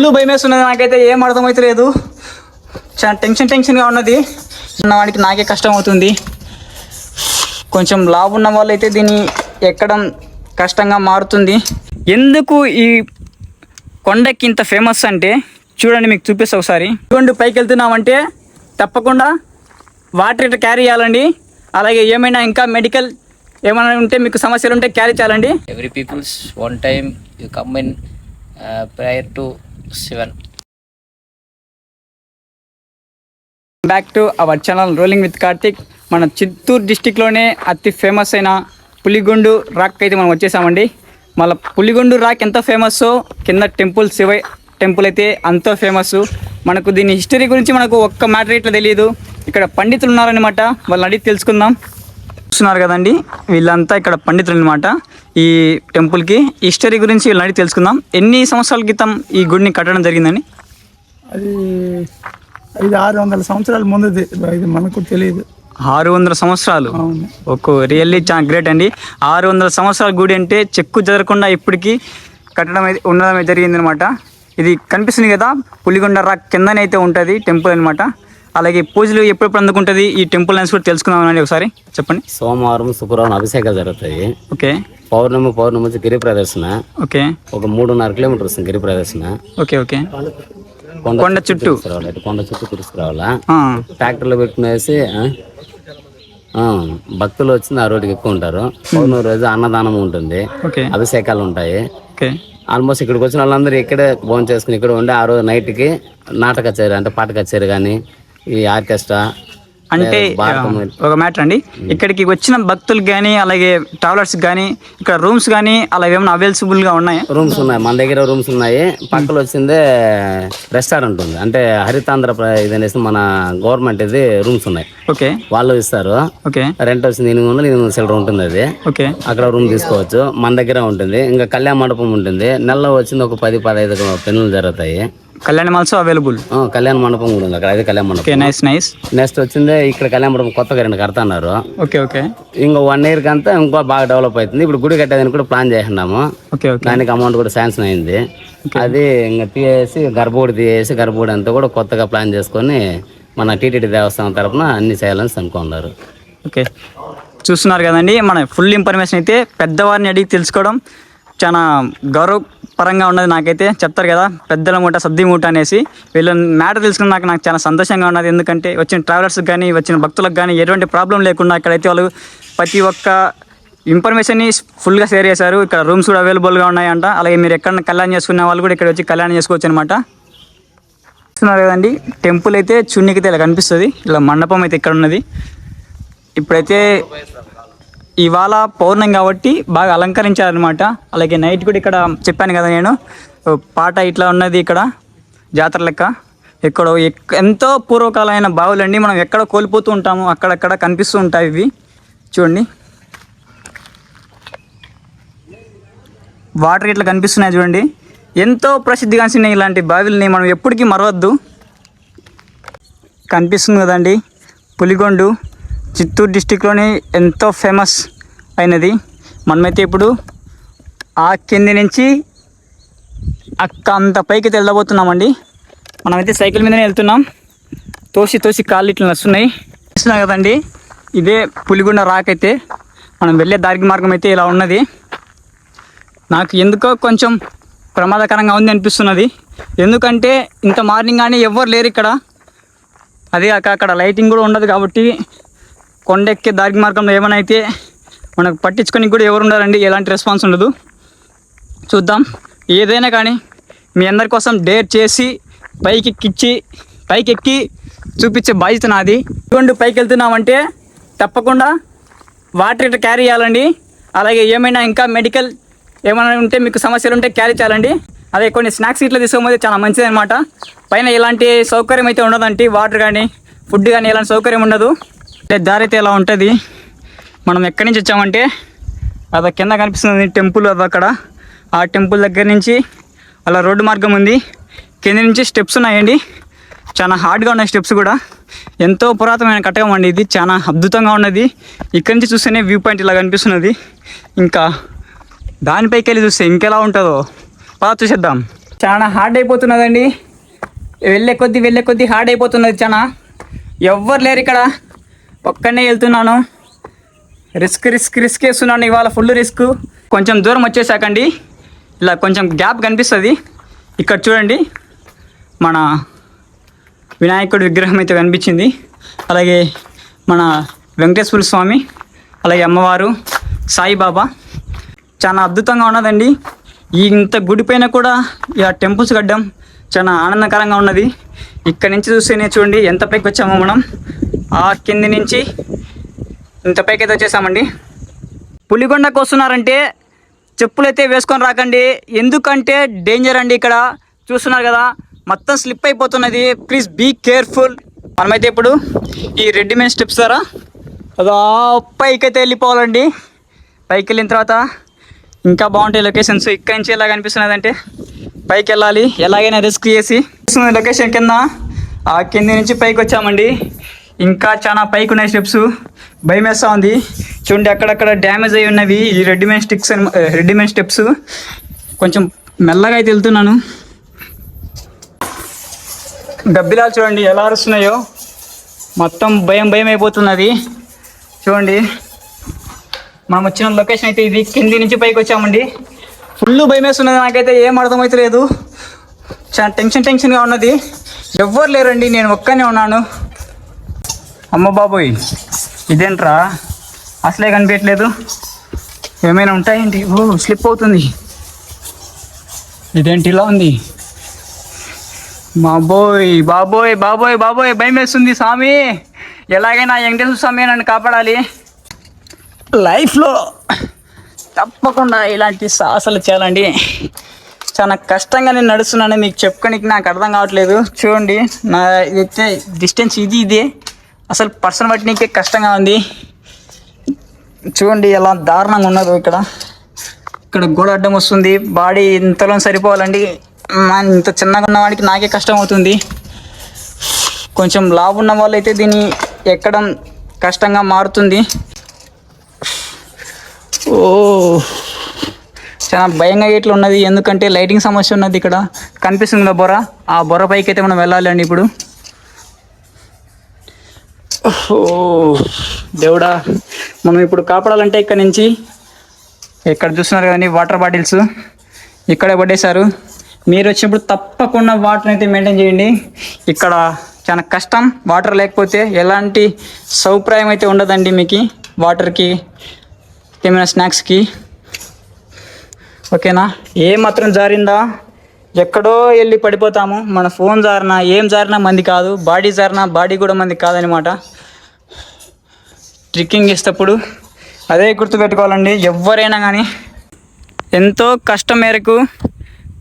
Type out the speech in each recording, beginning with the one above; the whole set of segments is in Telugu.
ఫుల్ భయం వేస్తున్నది నాకైతే ఏం అర్థమైతే లేదు చాలా టెన్షన్ టెన్షన్గా ఉన్నది. ఉన్నవాడికి నాకే కష్టం అవుతుంది కొంచెం లాభ ఉన్న వాళ్ళైతే దీన్ని ఎక్కడం కష్టంగా మారుతుంది. ఎందుకు ఈ కొండకి ఇంత ఫేమస్ అంటే? చూడండి మీకు చూపిస్తా ఒకసారి. కొండ పైకి వెళ్తున్నామంటే తప్పకుండా వాటర్ ఇట్లా క్యారీ చేయాలండి. అలాగే ఏమైనా ఇంకా మెడికల్ ఏమైనా ఉంటే మీకు సమస్యలు ఉంటే క్యారీ చేయాలండి. Every peoples one time you come in prior to Shivan. Back to our channel rolling with Karthik మన చిత్తూరు డిస్టిక్లోనే అతి ఫేమస్ అయిన పులిగొండు రాక్ అయితే మనం వచ్చేసామండి. మళ్ళీ పులిగొండు రాక్ ఎంత ఫేమస్ కింద టెంపుల్ శివ టెంపుల్ అయితే అంత ఫేమస్ మనకు దీని హిస్టరీ గురించి మనకు ఒక్క మ్యాటర్ ఇట్లా తెలియదు. ఇక్కడ పండితులు ఉన్నారనమాట వాళ్ళని అడిగి తెలుసుకుందాం. చూస్తున్నారు కదండి. వీళ్ళంతా ఇక్కడ పండితులు అనమాట ఈ టెంపుల్కి హిస్టరీ గురించి వీళ్ళని తెలుసుకుందాం. ఎన్ని సంవత్సరాల క్రితం ఈ గుడిని కట్టడం జరిగిందని అది ఐదు ఆరు వందల సంవత్సరాల ముందుది ఇది మనకు తెలియదు. ఆరు వందల సంవత్సరాలు? అవును. ఒక రియల్లీ చాలా గ్రేట్ అండి. ఆరు వందల సంవత్సరాల గుడి అంటే చెక్కు జరగకుండా ఇప్పటికీ కట్టడం అయితే ఉండడం అయితే జరిగిందనమాట. ఇది కనిపిస్తుంది కదా పులిగొండ రాక్ కిందనే అయితే ఉంటుంది టెంపుల్ అనమాట. అలాగే పూజలు ఎప్పుడెప్పుడు అందుకుంటుంది? ఈ టెంపుల్ అనేసి కూడా తెలుసుకుందామని ఒకసారి. చెప్పండి. సోమవారం శుక్రవారం అభిషేకాలు జరుగుతాయి. ఓకే. పౌర్ణమి పౌర్ణమి వచ్చి గిరి ప్రదర్శన. ఓకే. ఒక మూడున్నర కిలోమీటర్ వస్తుంది గిరి ప్రదర్శన. Okay okay. కొండ చుట్టూ కొండ చుట్టూ తీసుకురావాలా? ట్రాక్టర్లో పెట్టుకునేసి భక్తులు వచ్చింది ఆ రోడ్డుకి ఎక్కువ ఉంటారు. పౌర్ణమి రోజు అన్నదానం ఉంటుంది. ఓకే. అభిషేకాలు ఉంటాయి. ఓకే. ఆల్మోస్ట్ ఇక్కడికి వచ్చిన వాళ్ళందరూ ఇక్కడే భోజనం చేసుకుని ఇక్కడ ఉండి ఆ రోజు నైట్కి నాటక కచేరీ అంటే పాట కచేరీ కానీ ఈ ఆర్కెస్ట్రా అంటే ఒక మ్యాటర్ అండి. ఇక్కడికి వచ్చిన భక్తులకు కానీ అలాగే ట్రావెలర్స్ కానీ ఇక్కడ రూమ్స్ కానీ అలా ఏమైనా అవైలబుల్గా ఉన్నాయా? రూమ్స్ ఉన్నాయి. మన దగ్గర రూమ్స్ ఉన్నాయి. పక్కన వచ్చిందే రెస్టారెంట్ ఉంది. అంటే హరితాంధ్ర ఇది అనేసి మన గవర్నమెంట్ ఇది రూమ్స్ ఉన్నాయి. ఓకే. వాళ్ళు ఇస్తారు. ఓకే. రెంట్ వచ్చింది ఎనిమిది వందలు ఎనిమిది వందల ఉంటుంది అది. ఓకే. అక్కడ రూమ్ తీసుకోవచ్చు. మన దగ్గర ఉంటుంది. ఇంకా కళ్యాణ మండపం ఉంటుంది. నెలలో వచ్చింది ఒక పది పదహైదు పెన్నులు జరుగుతాయి. కళ్యాణం ఆల్సో అవైలబుల్ కళ్యాణ మండపం కూడా ఉంది అక్కడ. అది కళ్యాణ ఓకే మండపం. నైస్ నైస్ నెక్స్ట్ వచ్చింది ఇక్కడ కళ్యాణ మండపం కొత్తగా రెండు కడతాన్నారు. ఓకే ఓకే ఇంకో వన్ ఇయర్ కంతా ఇంకో బాగా డెవలప్ అవుతుంది. ఇప్పుడు గుడి కట్టేదానికి కూడా ప్లాన్ చేస్తున్నాము. ఓకే ఓకే దానికి అమౌంట్ కూడా శాంక్షన్ అయింది. అది ఇంకా తీసేసి గర్భగుడి తీసేసి గర్భగుడి అంతా కూడా కొత్తగా ప్లాన్ చేసుకొని మన టీటీడీ దేవస్థానం తరపున అన్ని చేయాలని అనుకున్నారు ఓకే చూస్తున్నారు కదండి మన ఫుల్ ఇన్ఫర్మేషన్ అయితే పెద్దవారిని అడిగి తెలుసుకోవడం చాలా పరంగా ఉన్నది నాకైతే చెప్తారు కదా పెద్దల మూట సద్ది మూట అనేసి. వీళ్ళ మ్యాటర్ తెలుసుకుని నాకు నాకు చాలా సంతోషంగా ఉన్నది. ఎందుకంటే వచ్చిన ట్రావెలర్స్కి కానీ వచ్చిన భక్తులకు కానీ ఎటువంటి ప్రాబ్లం లేకుండా ఇక్కడైతే వాళ్ళు ప్రతి ఒక్క ఇన్ఫర్మేషన్ని ఫుల్గా షేర్ చేశారు. ఇక్కడ రూమ్స్ కూడా అవైలబుల్గా ఉన్నాయంట. అలాగే మీరు ఎక్కడ కళ్యాణం చేసుకునే వాళ్ళు కూడా ఇక్కడ వచ్చి కళ్యాణం చేసుకోవచ్చు అనమాట చూస్తున్నారు కదండి టెంపుల్ అయితే చున్నీకి ఇలా కనిపిస్తుంది. ఇలా మండపం అయితే ఇక్కడ ఉన్నది. ఇప్పుడైతే ఇవాళ పౌర్ణం కాబట్టి బాగా అలంకరించారనమాట అలాగే నైట్ కూడా ఇక్కడ చెప్పాను కదా నేను. పాట ఇట్లా ఉన్నది ఇక్కడ జాతర లెక్క. ఎక్కడో ఎక్- ఎంతో పూర్వకాలమైన బావులండి మనం ఎక్కడ కోల్పోతూ ఉంటాము. అక్కడక్కడ కనిపిస్తూ ఉంటాయి ఇవి. చూడండి. వాటర్ ఇట్లా కనిపిస్తున్నాయి చూడండి. ఎంతో ప్రసిద్ధిగాంచిన ఇలాంటి బావిల్ని మనం ఎప్పటికీ మరవద్దు. కనిపిస్తుంది కదండి. పులిగొండు. చిత్తూరు డిస్టిక్లోని ఎంతో ఫేమస్ అయినది. మనమైతే ఇప్పుడు ఆ కింది నుంచి అక్క అంత పైకి తెల్లబోతున్నామండి. మనమైతే సైకిల్ మీదనే వెళ్తున్నాం. తోసి తోసి కాళ్ళు ఇట్లా నడుస్తున్నాయి. చూస్తున్నాం కదండి ఇదే పులిగుండ రాక్ అయితే మనం వెళ్ళే దారికి మార్గం అయితే ఇలా ఉన్నది. నాకు ఎందుకో కొంచెం ప్రమాదకరంగా ఉంది అనిపిస్తున్నది. ఎందుకంటే ఇంత మార్నింగ్ కానీ ఎవ్వరు లేరు ఇక్కడ. అదే కాక అక్కడ లైటింగ్ కూడా ఉండదు కాబట్టి కొండెక్కే దారి మార్గంలో ఏమైనా అయితే మనకు పట్టించుకొని కూడా ఎవరు ఉండాలండి? ఎలాంటి రెస్పాన్స్ ఉండదు. చూద్దాం. ఏదైనా కానీ మీ అందరి కోసం డేర్ చేసి పైకి ఎక్కిచ్చి పైకి ఎక్కి చూపించే బాధ్యత నాది. ఇటువంటి పైకి వెళ్తున్నామంటే తప్పకుండా వాటర్ ఇట్లా క్యారీ చేయాలండి. అలాగే ఏమైనా ఇంకా మెడికల్ ఏమైనా ఉంటే మీకు సమస్యలు ఉంటే క్యారీ చేయాలండి. అదే కొన్ని స్నాక్స్ ఇట్లా తీసుకోకపోతే చాలా మంచిది అనమాట పైన ఎలాంటి సౌకర్యం అయితే ఉండదండి. వాటర్ కానీ ఫుడ్ కానీ ఎలాంటి సౌకర్యం ఉండదు. అంటే దారి అయితే ఎలా ఉంటుంది? మనం ఎక్కడి నుంచి వచ్చామంటే అది కింద కనిపిస్తుంది టెంపుల్ అది అక్కడ. ఆ టెంపుల్ దగ్గర నుంచి అలా రోడ్డు మార్గం ఉంది. కింద నుంచి స్టెప్స్ ఉన్నాయండి. చాలా హార్డ్గా ఉన్నాయి స్టెప్స్ కూడా. ఎంతో పురాతనమైన కట్టకం అండి ఇది. చాలా అద్భుతంగా ఉన్నది. ఇక్కడి నుంచి చూస్తేనే వ్యూ పాయింట్ ఇలా కనిపిస్తున్నది ఇంకా దానిపైకి వెళ్ళి చూస్తే ఇంకెలా ఉంటుందో పద చూసేద్దాం. చాలా హార్డ్ అయిపోతున్నదండి. వెళ్ళే కొద్దీ వెళ్ళే కొద్దీ హార్డ్ అయిపోతున్నది చాలా. ఎవ్వరు లేరు ఇక్కడ. ఒక్కనే వెళ్తున్నాను. రిస్క్ రిస్క్ రిస్క్ వేస్తున్నాను. ఇవాళ ఫుల్ రిస్క్. కొంచెం దూరం వచ్చేసాకండి. ఇలా కొంచెం గ్యాప్ కనిపిస్తుంది. ఇక్కడ చూడండి. మన వినాయకుడి విగ్రహం అయితే కనిపించింది. అలాగే మన వెంకటేశ్వర స్వామి అలాగే అమ్మవారు సాయిబాబా. చాలా అద్భుతంగా ఉన్నదండి. ఈ ఇంత గుడి పైన కూడా ఇలా టెంపుల్స్ కట్టడం చాలా ఆనందకరంగా ఉన్నది. ఇక్కడ నుంచి చూస్తేనే చూడండి ఎంత పైకి వచ్చామో మనం. ఆ కింది నుంచి ఇంత పైకి అయితే వచ్చేసామండి. పులిగొండకు వస్తున్నారంటే చెప్పులైతే వేసుకొని రాకండి. ఎందుకంటే డేంజర్ అండి ఇక్కడ. చూస్తున్నారు కదా మొత్తం స్లిప్ అయిపోతున్నది. ప్లీజ్ బీ కేర్ఫుల్ మనమైతే ఇప్పుడు ఈ రెడీమేడ్ స్టెప్స్ ద్వారా అదో పైకి అయితే వెళ్ళిపోవాలండి. పైకి వెళ్ళిన తర్వాత ఇంకా బాగుంటాయి లొకేషన్స్ ఇక్కడి నుంచి ఎలా కనిపిస్తున్నది అంటే పైకి వెళ్ళాలి. ఎలాగైనా రిస్క్ చేసి. లొకేషన్ కింద. ఆ కింది నుంచి పైకి వచ్చామండి. ఇంకా చాలా పైకి ఉన్నాయి స్టెప్స్. భయం వేస్తూ ఉంది. చూడండి అక్కడక్కడ డ్యామేజ్ అయి ఉన్నవి ఈ రెడీమేడ్ స్టిక్స్ రెడీమేడ్ స్టెప్స్. కొంచెం మెల్లగా అయితే వెళ్తున్నాను. గబ్బిలాలు చూడండి ఎలా అరుస్తున్నాయో. మొత్తం భయం భయం అయిపోతున్నది. చూడండి మనం వచ్చిన లొకేషన్ అయితే ఇది కింది నుంచి పైకి వచ్చామండి. ఫుల్ భయం వేస్తున్నది నాకైతే ఏం అర్థమవుతలేదు చాలా టెన్షన్ టెన్షన్గా ఉన్నది. ఎవ్వరు లేరండి నేను ఒక్కనే ఉన్నాను. అమ్మ బాబోయ్ ఇదేంట్రా? అసలే కనిపించట్లేదు. ఏమైనా ఉంటాయండి ఓ స్లిప్ అవుతుంది. ఇదేంటి ఇలా ఉంది? బాబోయ్ బాబోయ్ బాబోయ్ బాబోయ్ భయం వేస్తుంది స్వామి. ఎలాగైనా వెంకటేశ్వర స్వామి నన్ను కాపాడాలి. లైఫ్లో తప్పకుండా ఇలాంటి సాహసాలు చేయాలండి. చాలా కష్టంగా నేను నడుస్తున్నాను మీకు చెప్పుకోనికి నాకు అర్థం కావట్లేదు. చూడండి నా ఇదైతే డిస్టెన్స్ ఇది ఇదే. అసలు పర్సన్ బట్టి కష్టంగా ఉంది. చూడండి ఎలా దారుణంగా ఉన్నదో ఇక్కడ. ఇక్కడ గోడ అడ్డం వస్తుంది. బాడీ ఇంతలో సరిపోవాలండి. ఇంత చిన్నగా ఉన్న వాడికి నాకే కష్టం అవుతుంది. కొంచెం లాభ ఉన్న వాళ్ళైతే దీన్ని ఎక్కడం కష్టంగా మారుతుంది. ఓ చాలా భయంగా ఇట్లా ఉన్నది. ఎందుకంటే లైటింగ్ సమస్య ఉన్నది ఇక్కడ. కనిపిస్తుంది కదా బొర ఆ బొర పైకి అయితే మనం వెళ్ళాలి అండి ఇప్పుడు. దేవుడా మనం ఇప్పుడు కాపాడాలంటే ఇక్కడ నుంచి ఇక్కడ చూస్తున్నారు కదండి వాటర్ బాటిల్స్. ఇక్కడే పడేశారు. మీరు వచ్చినప్పుడు తప్పకుండా వాటర్ అయితే మెయింటైన్ చేయండి. ఇక్కడ చాలా కష్టం వాటర్ లేకపోతే ఎలాంటి సౌప్రాయం అయితే ఉండదండి మీకు వాటర్కి ఏమైనా స్నాక్స్కి. ఓకేనా? ఏ మాత్రం జారిందా? ఎక్కడో వెళ్ళి పడిపోతాము. మన ఫోన్ జారినా ఏం జారినా మంది కాదు. బాడీ జారినా బాడీ కూడా మంది కాదనమాట. ట్రిక్కింగ్ చేసేటప్పుడు అదే గుర్తుపెట్టుకోవాలండి. ఎవరైనా కానీ ఎంతో కష్టం మేరకు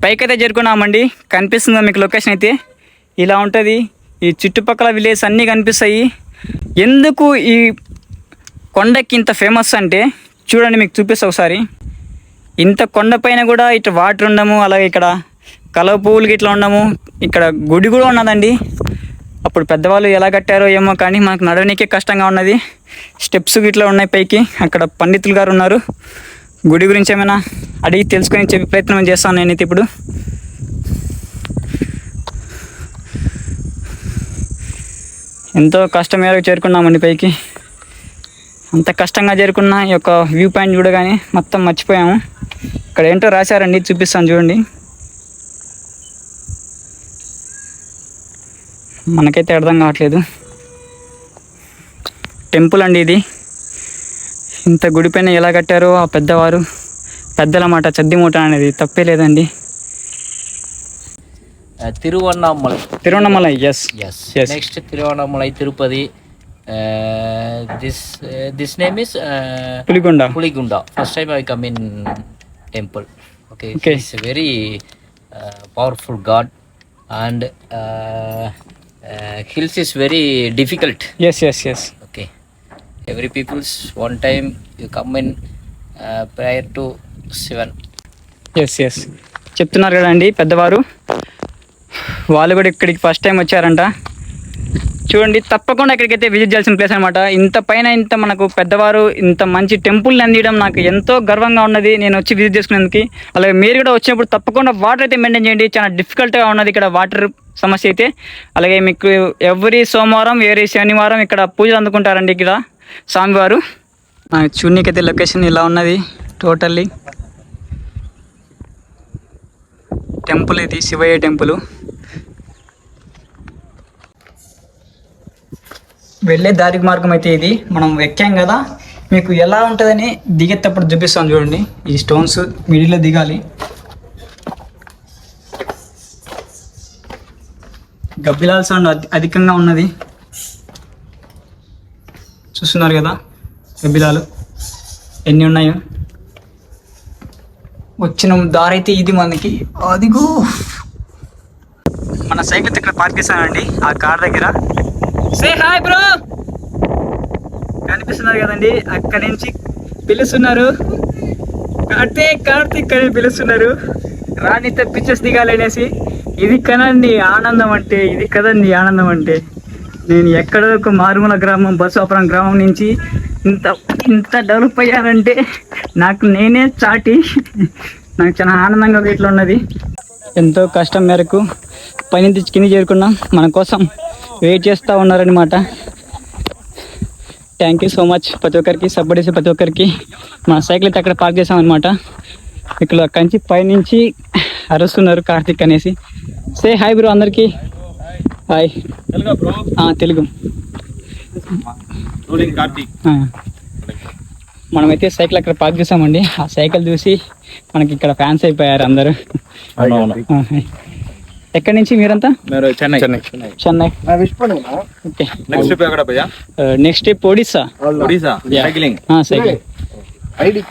పైకైతే చేరుకున్నామండి. కనిపిస్తుందా మీకు లొకేషన్ అయితే? ఇలా ఉంటుంది. ఈ చుట్టుపక్కల విలేజ్ అన్నీ కనిపిస్తాయి. ఎందుకు ఈ కొండకి ఇంత ఫేమస్ అంటే? చూడండి మీకు చూపిస్తా ఒకసారి. ఇంత కొండపైన కూడా ఇటు వాటర్ ఉండము అలాగే ఇక్కడ కలవ పువ్వులకి ఇట్లా ఉండము ఇక్కడ గుడి కూడా ఉన్నదండి. అప్పుడు పెద్దవాళ్ళు ఎలా కట్టారో ఏమో కానీ మనకు నడవనీకే కష్టంగా ఉన్నది. స్టెప్స్ ఇట్లా ఉన్నాయి పైకి. అక్కడ పండితులు గారు ఉన్నారు. గుడి గురించి ఏమైనా అడిగి తెలుసుకొని చెప్పే ప్రయత్నం చేస్తాను నేనైతే ఇప్పుడు. ఎంతో కష్టం మేరకు చేరుకున్నామండి పైకి. అంత కష్టంగా చేరుకున్న ఈ యొక్క వ్యూ పాయింట్ చూడగానే మొత్తం మర్చిపోయాము. ఇక్కడ ఏంటో రాశారండి చూపిస్తాను చూడండి. మనకైతే అర్థం కావట్లేదు. టెంపుల్ అండి ఇది. ఇంత గుడి పైన ఎలా కట్టారో ఆ పెద్దవారు. పెద్దల మాట చద్ది మూట అనేది తప్పే లేదండి. Tiruvannamalai Tiruvannamalai yes yes. Next Tiruvannamalai Tirupati. This this name is Puligonda. Puligunda. First time I come in temple okay Okay. It's very powerful god and hills is very difficult yes yes yes okay. Every people's one time you come in uh, prior to seven. Yes yes చెప్తున్నారు కదండి పెద్దవారు. వాళ్ళు కూడా ఇక్కడికి ఫస్ట్ టైం వచ్చారంట. చూడండి తప్పకుండా ఇక్కడికైతే విజిట్ చేయాల్సిన ప్లేస్ అనమాట ఇంత పైన ఇంత మనకు పెద్దవారు ఇంత మంచి టెంపుల్ని అందించడం నాకు ఎంతో గర్వంగా ఉన్నది. నేను వచ్చి విజిట్ చేసుకునేందుకు. అలాగే మీరు కూడా వచ్చినప్పుడు తప్పకుండా వాటర్ అయితే మెయింటైన్ చేయండి. చాలా డిఫికల్ట్గా ఉన్నది ఇక్కడ వాటర్ సమస్య అయితే. అలాగే మీకు ఎవ్రీ సోమవారం ఎవరి శనివారం ఇక్కడ పూజలు అందుకుంటారండి ఇక్కడ స్వామివారు. చూడనీకైతే లొకేషన్ ఇలా ఉన్నది టోటల్లీ టెంపుల్ ఇది శివయ్య టెంపుల్ వెళ్ళే దారి మార్గం అయితే ఇది. మనం ఎక్కాం కదా. మీకు ఎలా ఉంటుందని దిగేటప్పుడు చూపిస్తాను చూడండి. ఈ స్టోన్స్ మిడిల్లో దిగాలి. గబ్బిలాల్ సౌండ్ అధికంగా ఉన్నది. చూస్తున్నారు కదా గబ్బిలాలు. ఎన్ని ఉన్నాయో. వచ్చిన దారి అయితే ఇది మనకి. అదిగో. మన సైకిల్ ఇక్కడ పార్క్ చేశానండి. ఆ కార్ దగ్గర. సే హాయ్ బ్రో కనిపిస్తున్నారు కదండి. అక్కడి నుంచి పిలుస్తున్నారు. కార్తీక్ కార్తీక్ అని పిలుస్తున్నారు. రానిత పిక్చర్స్ దిగాలనేసి. ఇది కదండి ఆనందం అంటే ఇది కదండి ఆనందం అంటే. నేను ఎక్కడో ఒక మారుమూల గ్రామం బసోపురం గ్రామం నుంచి ఇంత ఇంత డెవలప్ అయ్యానంటే నాకు నేనే చాటి. నాకు చాలా ఆనందంగా ఇట్లా ఉన్నది ఎంతో కష్టం మేరకు పని కింద చేరుకున్నాం. మన కోసం వెయిట్ చేస్తూ ఉన్నారనమాట థ్యాంక్ యూ సో మచ్ ప్రతి ఒక్కరికి సపోర్ట్ చేసే ప్రతి ఒక్కరికి. మన సైకిల్ అయితే అక్కడ పార్క్ చేసామన్నమాట ఇక్కడ కంచి పైనుంచి అరుస్తున్నారు కార్తిక్ అనేసి. సే హాయ్ బ్రో అందరికీ. హాయ్ ఆ, తెలుగు. మనమైతే సైకిల్ అక్కడ పార్క్ చేసామండి ఆ సైకిల్ చూసి మనకి ఇక్కడ ఫ్యాన్స్ అయిపోయారు అందరూ. ఎక్కడి నుంచి మీరంతా? Chennai. Chennai. Chennai. Okay. Next trip ఎక్కడ భయ్యా? Next trip Odisha? Odisha Yeah. Cycling cycle ID